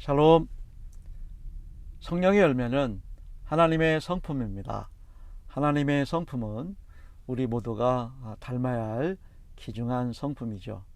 샬롬. 성령의 열매는 하나님의 성품입니다. 하나님의 성품은 우리 모두가 닮아야 할 귀중한 성품이죠.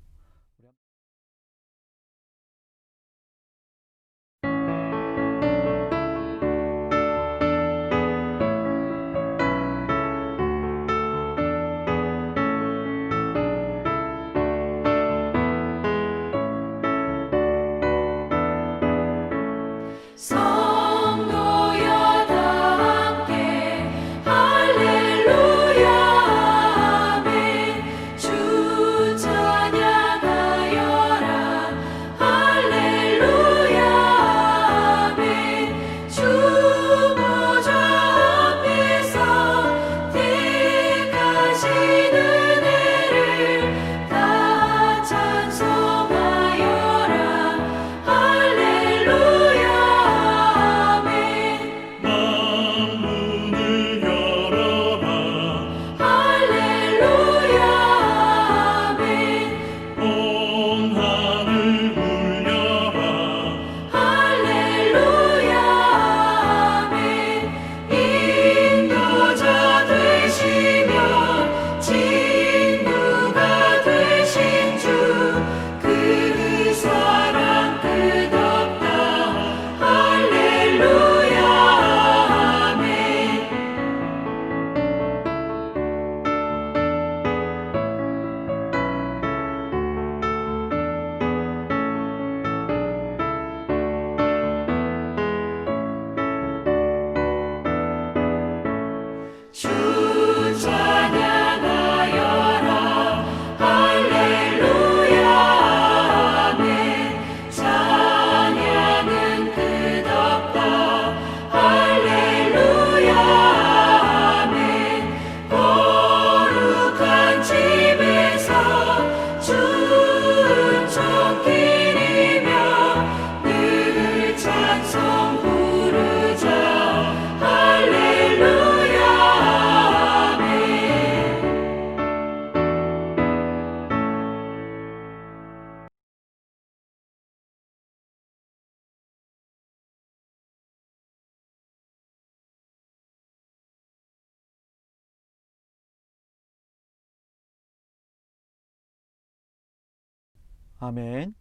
아멘.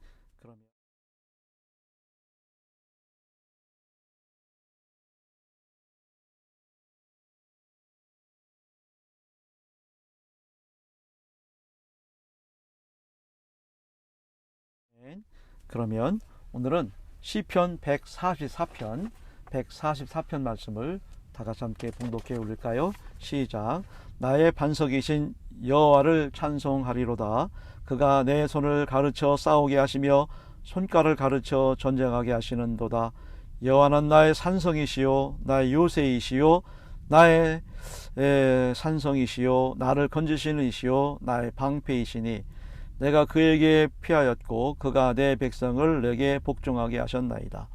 그러면 오늘은 시편 144편 144편 말씀을 다 같이 함께 봉독해 올릴까요? 시작. 나의 반석이신 여호와를 찬송하리로다. 그가 내 손을 가르쳐 싸우게 하시며 손가락을 가르쳐 전쟁하게 하시는도다. 여호와는 나의 산성이시요 나의 요새이시요 나의 에, 산성이시요 나를 건지시는 이시요 나의 방패이시니 내가 그에게 피하였고 그가 내 백성을 내게 복종하게 하셨나이다.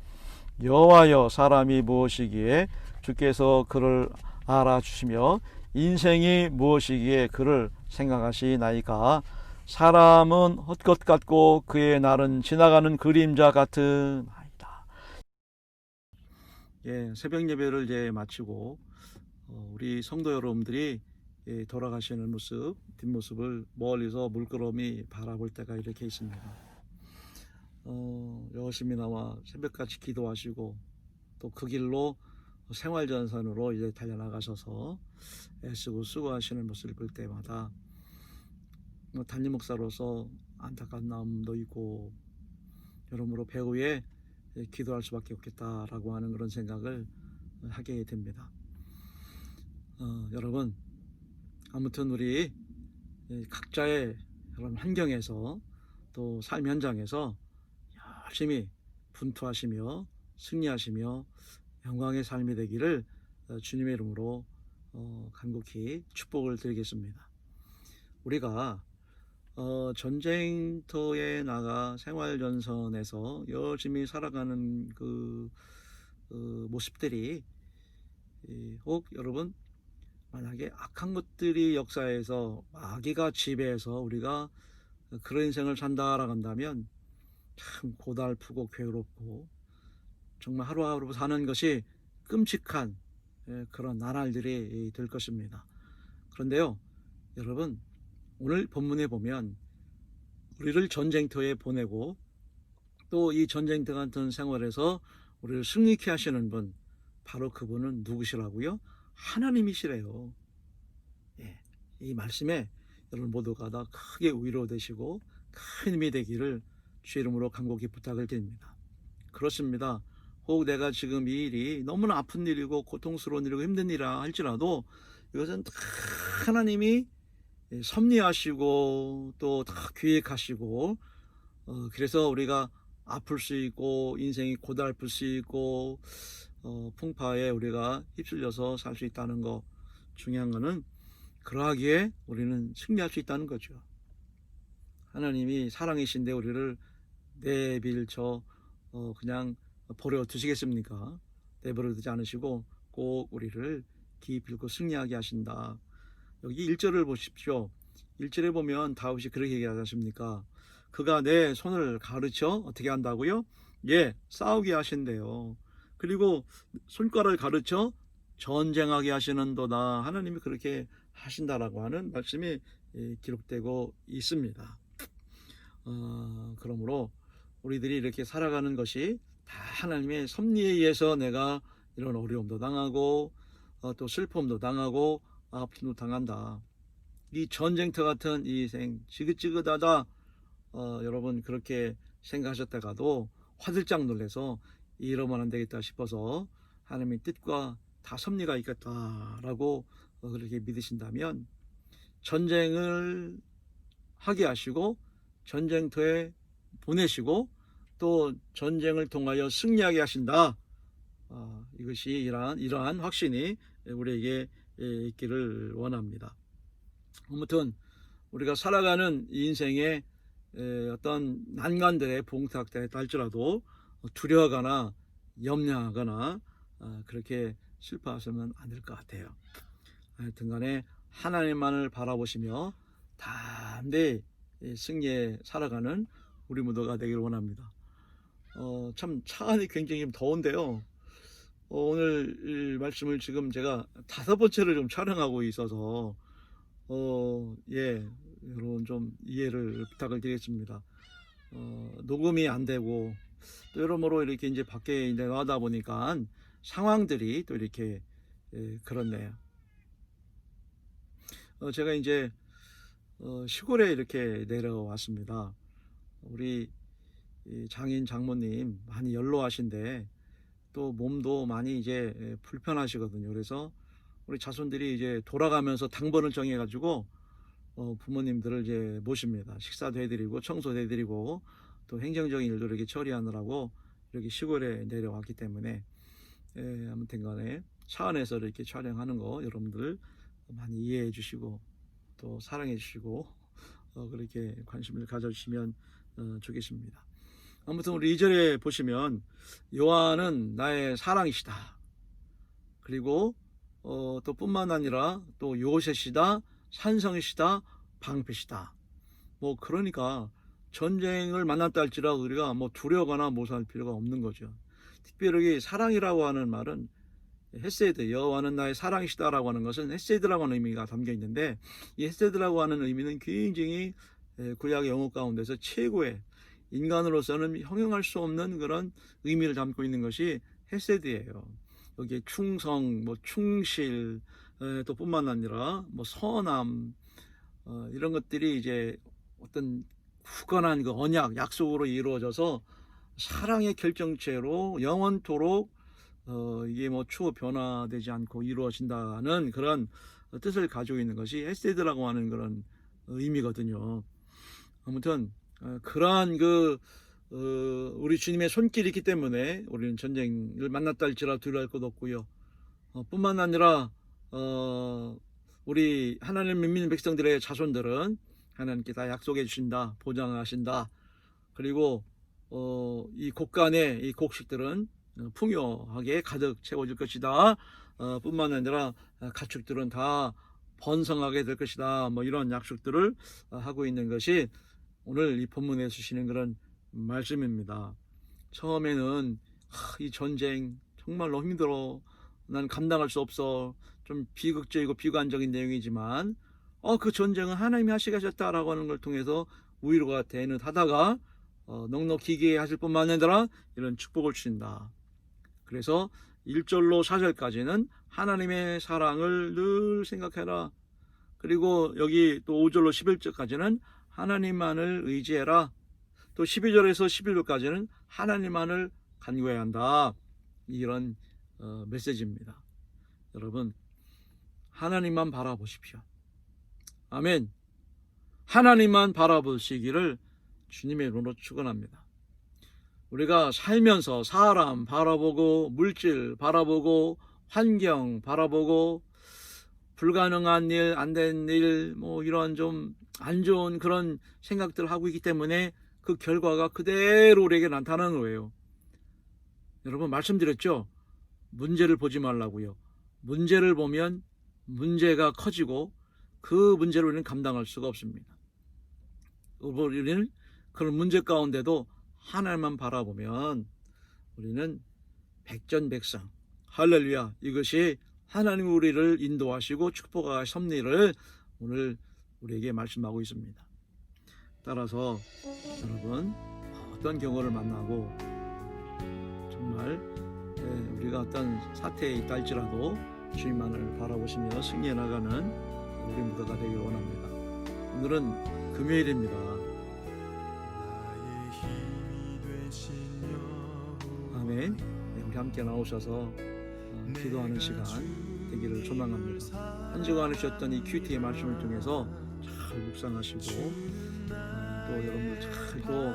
여호와여 사람이 무엇이기에 주께서 그를 알아주시며 인생이 무엇이기에 그를 생각하시나이까 사람은 헛것 같고 그의 날은 지나가는 그림자 같은 아이다. 예, 새벽 예배를 이제 마치고 어, 우리 성도 여러분들이 예, 돌아가시는 모습, 뒷모습을 멀리서 물끄러미 바라볼 때가 이렇게 있습니다. 어, 열심히 나와 새벽같이 기도하시고 또 그 길로 생활전선으로 이제 달려나가셔서 애쓰고 수고하시는 모습을 볼 때마다 뭐 담임 목사로서 안타까운 마음도 있고 여러모로 배후에 기도할 수밖에 없겠다라고 하는 그런 생각을 하게 됩니다. 어, 여러분 아무튼 우리 각자의 그런 환경에서 또 삶 현장에서 열심히 분투하시며 승리하시며 영광의 삶이 되기를 어, 주님의 이름으로 어, 간곡히 축복을 드리겠습니다. 우리가 어, 전쟁터에 나가 생활 전선에서 열심히 살아가는 그 어, 모습들이 이, 혹 여러분 만약에 악한 것들이 역사에서 마귀가 지배해서 우리가 그런 인생을 산다라고 한다면 참 고달프고 괴롭고 정말 하루하루 사는 것이 끔찍한 예, 그런 나날들이 될 것입니다. 그런데요, 여러분, 오늘 본문에 보면 우리를 전쟁터에 보내고 또 이 전쟁터 같은 생활에서 우리를 승리케 하시는 분, 바로 그분은 누구시라고요? 하나님이시래요. 예, 이 말씀에 여러분 모두가 다 크게 위로되시고 큰 힘이 되기를 주 이름으로 간곡히 부탁을 드립니다. 그렇습니다. 혹 내가 지금 이 일이 너무나 아픈 일이고 고통스러운 일이고 힘든 일이라 할지라도 이것은 다 하나님이 섭리하시고 또다 계획하시고 어, 그래서 우리가 아플 수 있고 인생이 고달플 수 있고 어, 풍파에 우리가 휩쓸려서 살 수 있다는 거 중요한 거는 그러하기에 우리는 승리할 수 있다는 거죠. 하나님이 사랑이신데 우리를 내빌쳐 어, 그냥 버려 두시겠습니까? 내버려 두지 않으시고 꼭 우리를 기필고 승리하게 하신다. 여기 1절을 보십시오. 1절에 보면 다윗이 그렇게 얘기하지 않습니까? 그가 내 손을 가르쳐 어떻게 한다고요? 예, 싸우게 하신대요. 그리고 손가락을 가르쳐 전쟁하게 하시는도다. 하나님이 그렇게 하신다라고 하는 말씀이 예, 기록되고 있습니다. 어, 그러므로 우리들이 이렇게 살아가는 것이 다 하나님의 섭리에 의해서 내가 이런 어려움도 당하고 어, 또 슬픔도 당하고 아픔도 당한다. 이 전쟁터 같은 이생 지긋지긋하다. 어, 여러분 그렇게 생각하셨다가도 화들짝 놀래서 이러면 안 되겠다 싶어서 하나님의 뜻과 다 섭리가 있겠다라고 어, 그렇게 믿으신다면 전쟁을 하게 하시고 전쟁터에 보내시고 또 전쟁을 통하여 승리하게 하신다. 아, 이것이 이러한, 이러한 확신이 우리에게 예, 있기를 원합니다. 아무튼 우리가 살아가는 인생의 에, 어떤 난관들에 봉탁되었다 할지라도 두려워하거나 염려하거나 아, 그렇게 슬퍼하시면 안 될 것 같아요. 하여튼 간에 하나님만을 바라보시며 담대히 승리에 살아가는 우리 모두가 되기를 원합니다. 어, 참 차 안이 굉장히 좀 더운데요. 어, 오늘 이 말씀을 지금 제가 다섯 번째를 좀 촬영하고 있어서 어, 예, 여러분 좀 이해를 부탁을 드리겠습니다. 어, 녹음이 안 되고 또 여러모로 이렇게 이제 밖에 나가다 보니까 상황들이 또 이렇게 예, 그렇네요. 어, 제가 이제 어, 시골에 이렇게 내려왔습니다. 우리 이 장인 장모님 많이 연로하신데 또 몸도 많이 이제 예, 불편하시거든요. 그래서 우리 자손들이 이제 돌아가면서 당번을 정해가지고 어, 부모님들을 이제 모십니다. 식사도 해드리고 청소도 해드리고 또 행정적인 일도 이렇게 처리하느라고 이렇게 시골에 내려왔기 때문에 예, 아무튼간에 차 안에서 이렇게 촬영하는 거 여러분들 많이 이해해 주시고 또 사랑해 주시고 어, 그렇게 관심을 가져주시면 어, 좋겠습니다. 아무튼 우리 2절에 보시면 요한은 나의 사랑이시다. 그리고 어, 또 뿐만 아니라 또 요셋이다, 산성이시다, 방패시다. 뭐 그러니까 전쟁을 만났다 할지라 우리가 뭐 두려거나 모사할 필요가 없는 거죠. 특별히 사랑이라고 하는 말은 헤세드 여호와는 나의 사랑이시다라고 하는 것은 헤세드라고 하는 의미가 담겨 있는데 이 헤세드라고 하는 의미는 굉장히 에, 구약의 영어 가운데서 최고의 인간으로서는 형용할 수 없는 그런 의미를 담고 있는 것이 헤세드예요. 여기에 충성, 뭐 충실, 에, 또 뿐만 아니라 뭐 선함 어, 이런 것들이 이제 어떤 굳건한 그 언약, 약속으로 이루어져서 사랑의 결정체로 영원토록 어, 이게 뭐 추후 변화되지 않고 이루어진다는 그런 뜻을 가지고 있는 것이 헤세드라고 하는 그런 의미거든요. 아무튼 어, 그러한 그 어, 우리 주님의 손길이 있기 때문에 우리는 전쟁을 만났다 할지라도 두려워할 것 없고요. 어, 뿐만 아니라 어, 우리 하나님 믿는 백성들의 자손들은 하나님께 다 약속해 주신다, 보장하신다. 그리고 어, 이 곡간의 이 곡식들은 풍요하게 가득 채워질 것이다. 어, 뿐만 아니라 가축들은 다 번성하게 될 것이다. 뭐 이런 약속들을 하고 있는 것이 오늘 이 본문에 주시는 그런 말씀입니다. 처음에는 하, 이 전쟁 정말 너무 힘들어. 난 감당할 수 없어. 좀 비극적이고 비관적인 내용이지만 어 그 전쟁은 하나님이 하시게 하셨다라고 하는 걸 통해서 위로가 되는 하다가 어, 넉넉히 게 하실 뿐만 아니라 이런 축복을 주신다. 그래서 1절로 4절까지는 하나님의 사랑을 늘 생각해라. 그리고 여기 또 5절로 11절까지는 하나님만을 의지해라. 또 12절에서 11절까지는 하나님만을 간구해야 한다. 이런 어, 메시지입니다. 여러분, 하나님만 바라보십시오. 아멘. 하나님만 바라보시기를 주님의 이름으로 축원합니다. 우리가 살면서 사람 바라보고 물질 바라보고 환경 바라보고 불가능한 일, 안 된 일, 뭐 이런 좀 안 좋은 그런 생각들을 하고 있기 때문에 그 결과가 그대로 우리에게 나타나는 거예요. 여러분 말씀드렸죠? 문제를 보지 말라고요. 문제를 보면 문제가 커지고 그 문제를 우리는 감당할 수가 없습니다. 우리는 그런 문제 가운데도 하나님만 바라보면 우리는 백전백상 할렐루야 이것이 하나님 우리를 인도하시고 축복하실 섭리를 오늘 우리에게 말씀하고 있습니다. 따라서 여러분 어떤 경우를 만나고 정말 예, 우리가 어떤 사태에 있다 할지라도 주님만을 바라보시며 승리해 나가는 우리 무대가 되길 원합니다. 오늘은 금요일입니다. 아멘. 네, 우리 함께 나오셔서 어, 기도하는 시간 되기를 소망합니다. 한 주간 하셨던 이 큐티의 말씀을 통해서 잘 묵상하시고 어, 또 여러분들 잘또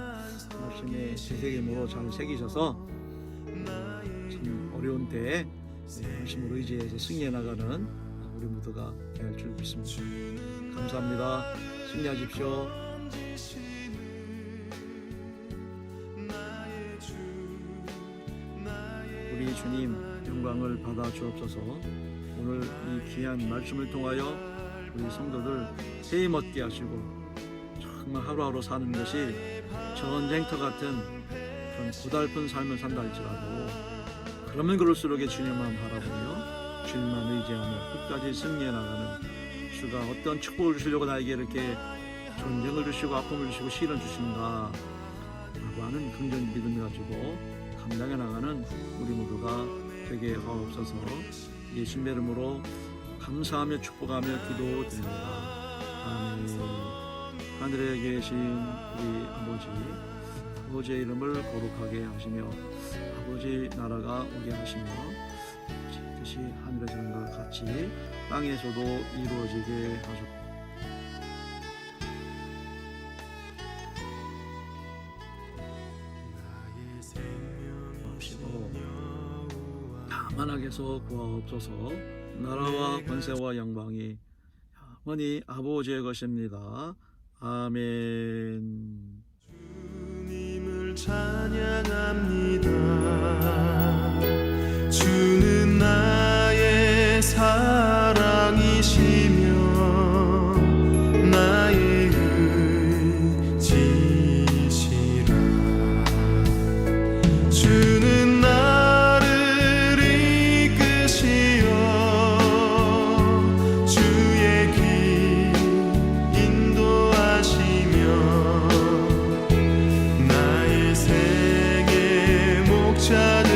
말씀의 제세계모로 잘 새기셔서 어, 참 어려운 때에 네, 말씀을 의지해서 승리해 나가는 우리 모두가 될 줄 믿습니다. 감사합니다. 승리하십시오. 우리 주님 영광을 받아 주옵소서. 오늘 이 귀한 말씀을 통하여 우리 성도들 세임 얻게 하시고 정말 하루하루 사는 것이 전쟁터 같은 그런 고달픈 삶을 산다 할지라도 그러면 그럴수록 주님만 바라보며 주님만 의지하며 끝까지 승리해 나가는 주가 어떤 축복을 주시려고 나에게 이렇게 전쟁을 주시고 아픔을 주시고 시련을 주시는가 라고 하는 긍정 믿음을 가지고 감당해 나가는 우리 모두가 되게 하옵소서. 예수님의 이름으로 감사하며 축복하며 기도드립니다. 아멘. 하늘에 계신 우리 아버지 아버지의 이름을 거룩하게 하시며 아버지 나라가 오게 하시며 뜻이 하늘에서 하는 것 같이 땅에서도 이루어지게 하소서. 하시고 다만하게서 구하옵소서 나라와 권세와 영광이 영원히 아버지의 것입니다. 아멘. 주님을 찬양합니다. 목